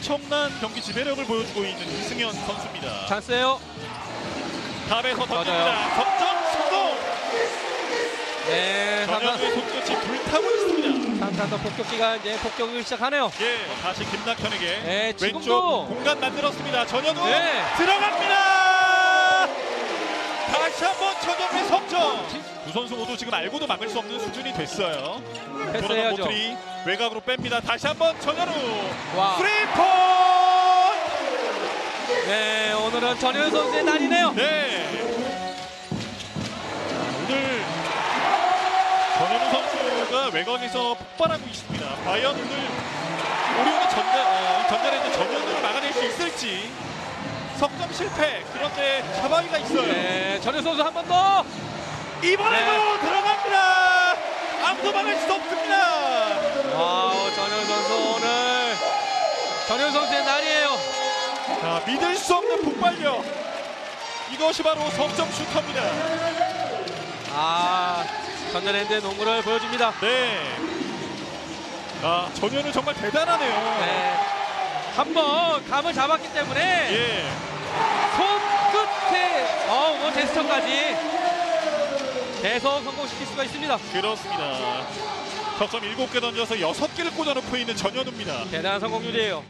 엄청난 경기 지배력을 보여주고 있는 이승현 선수입니다. 찬스예요. 맞아요. 던집니다. 석점 성공. 네, 전현우의 손끝이 불타고 있습니다. 삼산도 폭격기가 이제 폭격을 시작하네요. 예, 다시 김낙현에게 네, 지금도- 왼쪽 공간 만들었습니다. 전현우 네. 들어갑니다. 다시 한번 전현우의 석점. 두 선수 모두 지금 알고도 막을 수 없는 수준이 됐어요. 돌아간 패스해야죠. 모트리 외곽으로 뺍니다. 다시 한번 전현우 와. 스리포. 네, 오늘은 전현 선수의 날이네요. 네. 오늘 전현우 선수가 외곽에서 폭발하고 있습니다. 과연 오늘 오리온이 전자, 어, 전자랜드 전현우를 막아낼 수 있을지 석점 실패 그런데 자바위가 있어요. 네, 전현 선수 한 번 더. 이번에도 네. 들어갑니다. 아무도 막을 수 없습니다. 와우, 전현 선수 오늘 전현 선수의 날이에요. 자, 믿을 수 없는 폭발력. 이것이 바로 석점 슈터입니다. 아, 전자랜드의 농구를 보여줍니다. 네. 아, 전현우 정말 대단하네요. 네, 한번 감을 잡았기 때문에 예. 손끝에 어, 뭐 제스처까지 계속 성공시킬 수가 있습니다. 그렇습니다. 석점 7개 던져서 6개를 꽂아놓고 있는 전현우입니다. 대단한 성공률이에요.